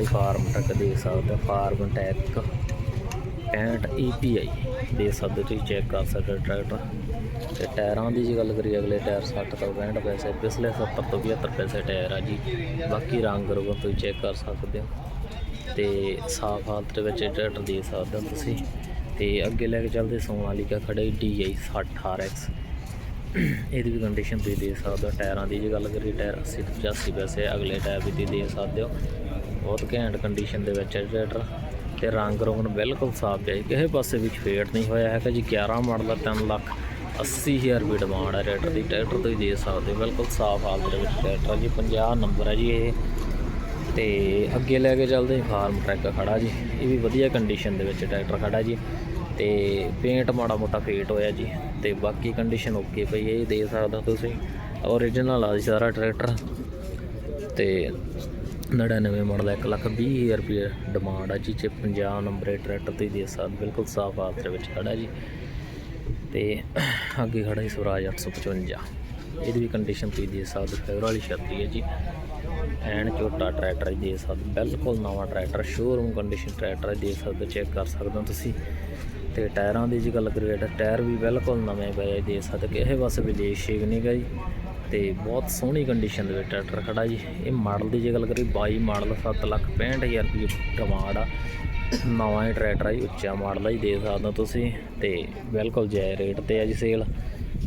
ਹੀ farm truck ਦੇਖ ਸਕਦੇ ਹੋ ਫਾਰਮ ਟੈਕ 65 EPI ਦੇ ਸਕਦੇ ਹੋ ਤੁਸੀਂ ਚੈੱਕ ਕਰ ਸਕਦੇ ਹੋ ਟਰੈਕਟਰ। ਤੇ ਟਾਇਰਾਂ ਦੀ ਜੇ ਗੱਲ ਕਰੀਏ, ਅਗਲੇ ਟਾਇਰ 60 ਤੋਂ 65 ਪੈਸੇ, ਪਿਛਲੇ 70 ਤੋਂ 75 ਪੈਸੇ ਟਾਇਰ ਆ ਜੀ। ਬਾਕੀ ਰੰਗ ਰੋਗਨ ਤੁਸੀਂ ਚੈੱਕ ਕਰ ਸਕਦੇ ਹੋ ਤੇ ਸਾਫ਼ ਹਾਲਤ ਦੇ ਵਿੱਚ ਟਰੈਕਟਰ ਦੇ ਸਕਦੇ ਹੋ ਤੁਸੀਂ। ਤੇ ਅੱਗੇ ਲੈ ਕੇ ਚੱਲਦੇ ਸੋਨਾਲੀਕਾ ਖੜੇ DI 60 RX ਇਹਦੀ ਵੀ ਕੰਡੀਸ਼ਨ ਤੁਸੀਂ ਦੇ ਸਕਦੇ ਹੋ, ਟਾਇਰਾਂ ਦੀ ਜੇ ਗੱਲ ਕਰੀਏ, ਟਾਇਰ 80 ਤੋਂ 85 ਪੈਸੇ, ਅਗਲੇ ਟਾਇਰ ਵੀ ਤੁਸੀਂ ਦੇ ਸਕਦੇ ਹੋ। ਬਹੁਤ ਘੈਂਟ ਕੰਡੀਸ਼ਨ ਦੇ ਵਿੱਚ ਹੈ ਟਰੈਕਟਰ ਤੇ ਰੰਗ ਰੋਗਨ ਬਿਲਕੁਲ ਸਾਫ਼ ਹੈ ਕਿਸੇ ਪਾਸੇ ਵੀ ਫੇਡ ਨਹੀਂ ਹੋਇਆ ਹੈਗਾ ਜੀ। 11 ਮਾਡਲ ਦਾ 3 ਲੱਖ 80000 ਰੁਪਏ ਡਿਮਾਂਡ ਹੈ ਟਰੈਕਟਰ ਦੀ। ਟਰੈਕਟਰ ਤੁਸੀਂ ਦੇ ਸਕਦੇ ਬਿਲਕੁਲ ਸਾਫ਼ ਹਾਲਤ ਦੇ ਵਿੱਚ ਟਰੈਕਟਰ ਜੀ। 50 ਨੰਬਰ ਹੈ ਜੀ ਇਹ। ਤੇ ਅੱਗੇ ਲੈ ਕੇ ਚੱਲਦੇ ਹਾਂ ਫਾਰਮ ਟਰੈਕ ਖੜਾ ਜੀ। ਇਹ ਵੀ ਵਧੀਆ ਕੰਡੀਸ਼ਨ ਦੇ ਵਿੱਚ ਟਰੈਕਟਰ ਖੜਾ ਜੀ। ਤੇ ਪੇਂਟ ਮਾੜਾ ਮੋਟਾ ਫੇਟ ਹੋਇਆ ਜੀ। ਤੇ ਬਾਕੀ ਕੰਡੀਸ਼ਨ ਓਕੇ ਪਈ ਹੈ ਇਹ ਦੇ ਸਕਦਾ ਤੁਸੀਂ। ਓਰੀਜਨਲ ਆ ਜੀ ਸਾਰਾ ਟਰੈਕਟਰ ਤੇ 99 ਮਾਡਲ 1 ਲੱਖ 20 ਹਜ਼ਾਰ ਰੁਪਏ ਡਿਮਾਂਡ ਆ ਜੀ ਚ 50 ਨੰਬਰ ਟਰੈਕਟਰ ਤੁਸੀਂ ਦੇ ਸਕਦੇ ਬਿਲਕੁਲ ਸਾਫ਼ ਹਾਲਤ ਦੇ ਵਿੱਚ ਖੜਾ ਜੀ। ਤੇ ਅੱਗੇ ਖੜਾ ਜੀ ਸਵਰਾਜ 855 ਇਹਦੀ ਵੀ ਕੰਡੀਸ਼ਨ ਤੁਸੀਂ ਦੇ ਸਕਦੇ ਫੇਵਰ ਵਾਲੀ ਛੱਤਰੀ ਹੈ ਜੀ। ਐਨ ਛੋਟਾ ਟਰੈਕਟਰ ਦੇ ਸਕਦੇ ਬਿਲਕੁਲ ਨਵਾਂ ਟਰੈਕਟਰ ਸ਼ੋਰੂਮ ਕੰਡੀਸ਼ਨ ਟਰੈਕਟਰ ਦੇ ਸਕਦੇ ਚੈੱਕ ਕਰ ਸਕਦੇ ਹੋ ਤੁਸੀਂ। ਤੇ ਟਾਇਰਾਂ ਦੀ ਜੇ ਗੱਲ ਕਰੀਏ ਤਾਂ ਟਾਇਰ ਵੀ ਬਿਲਕੁਲ ਨਵੇਂ ਪਏ ਦੇ ਸਕਦੇ ਕਿਸੇ ਪਾਸੇ ਵੀ ਲੇਸ ਸ਼ੇਕ ਨਹੀਂ ਗਾ ਜੀ। ਤੇ ਬਹੁਤ ਸੋਹਣੀ ਕੰਡੀਸ਼ਨ ਦੇ ਵਿੱਚ ਟਰੈਕਟਰ ਖੜਾ ਜੀ। ਇਹ ਮਾਡਲ ਦੀ ਜੇ ਗੱਲ ਕਰੀ 22 ਮਾਡਲ 7 ਲੱਖ 65000 ਰੁਪਏ ਡਿਮਾਂਡ ਆ। ਨਵਾਂ ਹੀ ਟਰੈਕਟਰ ਆ ਜੀ, ਉੱਚਾ ਮਾਡਲ ਆ ਜੀ ਦੇ ਸਕਦੇ ਹੋ ਤੁਸੀਂ। ਤੇ ਬਿਲਕੁਲ ਜੈ ਰੇਟ ਤੇ ਆ ਜੀ ਸੇਲ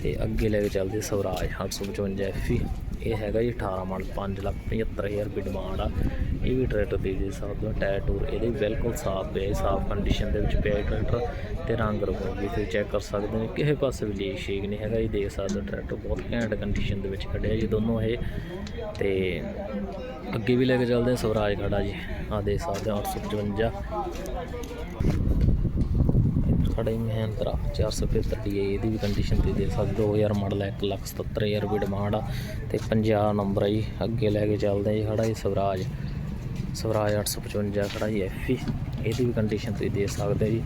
ਤੇ ਅੱਗੇ ਲੈ ਕੇ ਚੱਲਦੇ ਸਵਰਾਜ 855 ਐਫੀ ਇਹ ਹੈਗਾ ਜੀ 18 ਮਾਡਲ 5 ਲੱਖ 75000 ਰੁਪਏ ਡਿਮਾਂਡ ਆ। ਇਹ ਵੀ ਟਰੈਕਟਰ ਦੇ ਦੇ ਸਕਦੇ ਹੋ ਟਾਇਰ ਟੂਰ ਇਹਦੇ ਬਿਲਕੁਲ ਸਾਫ਼ ਪਿਆ ਸਾਫ਼ ਕੰਡੀਸ਼ਨ ਦੇ ਵਿੱਚ ਪਿਆ ਟਰੈਕਟਰ ਤੇ ਰੰਗ ਰੋਗਨ ਵੀ ਤੁਸੀਂ ਚੈੱਕ ਕਰ ਸਕਦੇ ਹੋ, ਕਿਸੇ ਪਾਸੇ ਵੀ ਲੀਕ ਸ਼ੇਕ ਨਹੀਂ ਹੈਗਾ ਜੀ ਦੇਖ ਸਕਦੇ ਹੋ ਟਰੈਕਟਰ ਬਹੁਤ ਘੈਂਟ ਕੰਡੀਸ਼ਨ ਦੇ ਵਿੱਚ ਖੜਿਆ ਜੀ ਦੋਨੋਂ ਇਹ। ਤੇ ਅੱਗੇ ਵੀ ਲੈ ਕੇ ਚੱਲਦੇ ਹਾਂ, ਸਵਰਾਜ ਖੜਾ ਜੀ ਆ ਦੇਖ ਸਕਦੇ ਹੋ 855 ਸਾਡਾ ਖੜੇ ਮਹਿੰਦਰਾ 475 ਹੈ ਇਹਦੀ ਵੀ ਕੰਡੀਸ਼ਨ ਤੇ ਦੇਖ ਸਕਦੇ 2000 ਮਾਡਲ ਹੈ 1 ਲੱਖ 77000 ਰੁਪਏ ਡਿਮਾਂਡ ਆ ਤੇ 50 ਨੰਬਰ ਆ ਜੀ। ਅੱਗੇ ਲੈ ਕੇ ਚੱਲਦੇ ਹਾਂ ਜੀ ਖੜਾ ਜੀ, ਸਵਰਾਜ। ਸਵਰਾਜ 855 ਖੜਾ ਜੀ ਐਫੀ ਇਹਦੀ ਵੀ ਕੰਡੀਸ਼ਨ ਤੁਸੀਂ ਦੇਖ ਸਕਦੇ ਜੀ।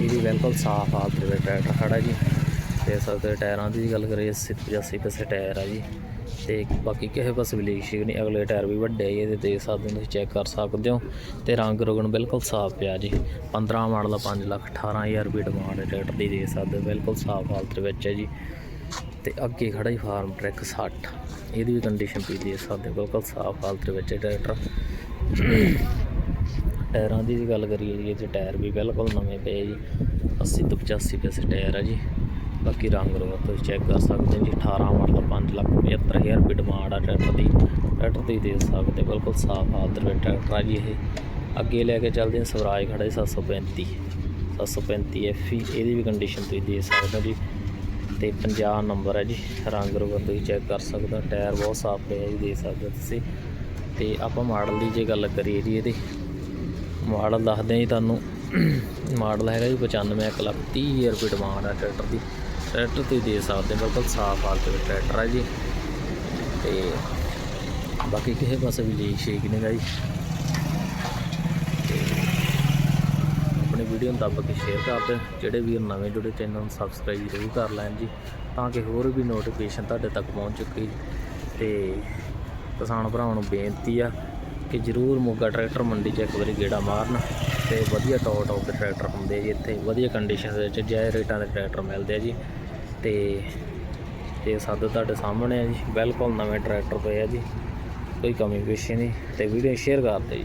ਇਹਦੀ ਬਿਲਕੁਲ ਸਾਫ਼ ਹਾਲਤ ਦੇ ਵਿੱਚ ਟਰੈਕਟਰ ਖੜਾ ਜੀ। ਦੇ ਸਕਦੇ ਟਾਇਰਾਂ ਦੀ ਗੱਲ ਕਰੀਏ 80 85 ਪੈਸੇ ਟਾਇਰ ਆ ਜੀ। ਤੇ ਬਾਕੀ ਕਿਸੇ ਪਾਸੇ ਵੀ ਲੀਕ ਸ਼ੀਕ ਨਹੀਂ ਅਗਲੇ ਟਾਇਰ ਵੀ ਵੱਡੇ ਆ ਜੀ, ਇਹਦੇ ਦੇਖ ਸਕਦੇ ਹੋ ਤੁਸੀਂ ਚੈੱਕ ਕਰ ਸਕਦੇ ਹੋ। ਤੇ ਰੰਗ ਰੋਗਨ ਬਿਲਕੁਲ ਸਾਫ਼ ਪਿਆ ਜੀ। 15 ਮਾਡਲ ਦਾ 5 ਲੱਖ 18000 ਰੁਪਏ ਡਿਮਾਂਡ ਹੈ ਟਰੈਕਟਰ ਦੀ ਦੇਖ ਸਕਦੇ ਹੋ ਬਿਲਕੁਲ ਸਾਫ਼ ਹਾਲਤ ਵਿੱਚ ਹੈ ਜੀ। ਤੇ ਅੱਗੇ ਖੜਾ ਜੀ ਫਾਰਮ ਟਰੈਕ 60 ਇਹਦੀ ਵੀ ਕੰਡੀਸ਼ਨ ਤੁਸੀਂ ਦੇ ਸਕਦੇ ਹੋ ਬਿਲਕੁਲ ਸਾਫ਼ ਹਾਲਤ ਵਿੱਚ ਹੈ ਟਰੈਕਟਰ। ਟਾਇਰਾਂ ਦੀ ਗੱਲ ਕਰੀਏ ਜੀ ਇਹਦੇ ਟਾਇਰ ਵੀ ਬਿਲਕੁਲ ਨਵੇਂ ਪਏ ਜੀ। 80 ਤੋਂ 85 ਪੈਸੇ ਟਾਇਰ ਆ ਜੀ। ਬਾਕੀ ਰੰਗ ਰੋਗ ਤੁਸੀਂ ਚੈੱਕ ਕਰ ਸਕਦੇ ਹੋ ਜੀ 18 ਮਾਡਲ 5 ਲੱਖ 75000 ਰੁਪਏ ਡਿਮਾਂਡ ਆ ਟਰੈਕਟਰ ਦੀ ਟਰੈਕਟਰ ਤੁਸੀਂ ਦੇ ਸਕਦੇ ਬਿਲਕੁਲ ਸਾਫ਼ ਹਾਲਤ ਵਿੱਚ ਟਰੈਕਟਰ ਆ ਜੀ ਇਹ। ਅੱਗੇ ਲੈ ਕੇ ਚੱਲਦੇ ਹਾਂ, ਸਵਰਾਜ ਖੜਾ ਜੀ 735 735 ਐਫਈ ਇਹਦੀ ਵੀ ਕੰਡੀਸ਼ਨ ਤੁਸੀਂ ਦੇ ਸਕਦੇ ਹੋ ਜੀ। ਤੇ 50 ਨੰਬਰ ਹੈ ਜੀ, ਰੰਗ ਰੋਗ ਤੁਸੀਂ ਚੈੱਕ ਕਰ ਸਕਦੇ ਹੋ ਟਾਇਰ ਬਹੁਤ ਸਾਫ਼ ਪਿਆ ਜੀ, ਦੇ ਸਕਦੇ ਹੋ ਤੁਸੀਂ। ਤੇ ਆਪਾਂ ਮਾਡਲ ਦੀ ਜੇ ਗੱਲ ਕਰੀਏ ਜੀ ਇਹਦੇ ਮਾਡਲ ਦੱਸਦੇ ਹਾਂ ਜੀ ਤੁਹਾਨੂੰ। ਮਾਡਲ ਹੈਗਾ ਜੀ 95 ਇੱਕ ਲੱਖ 30 ਹਜ਼ਾਰ ਰੁਪਏ ਡਿਮਾਂਡ ਆ ਟਰੈਕਟਰ ਦੀ। ਟਰੈਕਟਰ ਤੁਸੀਂ ਦੇ ਸਕਦੇ ਬਿਲਕੁਲ ਸਾਫ਼ ਹਾਲਤ ਵਿੱਚ ਟਰੈਕਟਰ ਹੈ ਜੀ। ਤੇ ਬਾਕੀ ਕਿਸੇ ਪਾਸੇ ਵੀ ਲੀਕ ਸ਼ੇਕ ਨਹੀਂ ਗਾ ਜੀ। ਤੇ ਆਪਣੀ ਵੀਡੀਓ ਨੂੰ ਦੱਬ ਕੇ ਸ਼ੇਅਰ ਕਰ ਦਿਓ, ਜਿਹੜੇ ਵੀਰ ਨਵੇਂ ਜੁੜੇ ਚੈਨਲ ਨੂੰ ਸਬਸਕ੍ਰਾਈਬ ਜ਼ਰੂਰ ਕਰ ਲੈਣ ਜੀ, ਤਾਂ ਕਿ ਹੋਰ ਵੀ ਨੋਟੀਫਿਕੇਸ਼ਨ ਤੁਹਾਡੇ ਤੱਕ ਪਹੁੰਚ ਚੁੱਕੀ ਤੇ ਕਿਸਾਨ ਭਰਾਵਾਂ ਨੂੰ ਬੇਨਤੀ ਆ ਕਿ ਜ਼ਰੂਰ ਮੋਗਾ ਟਰੈਕਟਰ ਮੰਡੀ 'ਚ ਇੱਕ ਵਾਰੀ ਗੇੜਾ ਮਾਰਨ ਤੇ ਵਧੀਆ ਟੌਪ ਟੌਪ ਦੇ ਟਰੈਕਟਰ ਹੁੰਦੇ ਆ ਜੀ ਇੱਥੇ, ਵਧੀਆ ਕੰਡੀਸ਼ਨ ਦੇ ਵਿੱਚ ਜਾਇ ਰੇਟਾਂ ਦੇ ਟਰੈਕਟਰ ਮਿਲਦੇ ਆ ਜੀ। ਤੇ ਤੇ ਸਾਡੇ ਤੁਹਾਡੇ ਸਾਹਮਣੇ ਆ ਜੀ। ਬਿਲਕੁਲ ਨਵੇਂ ਟਰੈਕਟਰ ਪਏ ਆ ਜੀ। ਕੋਈ ਕਮੀ ਪੇਸ਼ੀ ਨਹੀਂ। ਤੇ ਵੀਡੀਓ ਸ਼ੇਅਰ ਕਰ ਦਿਓ ਜੀ।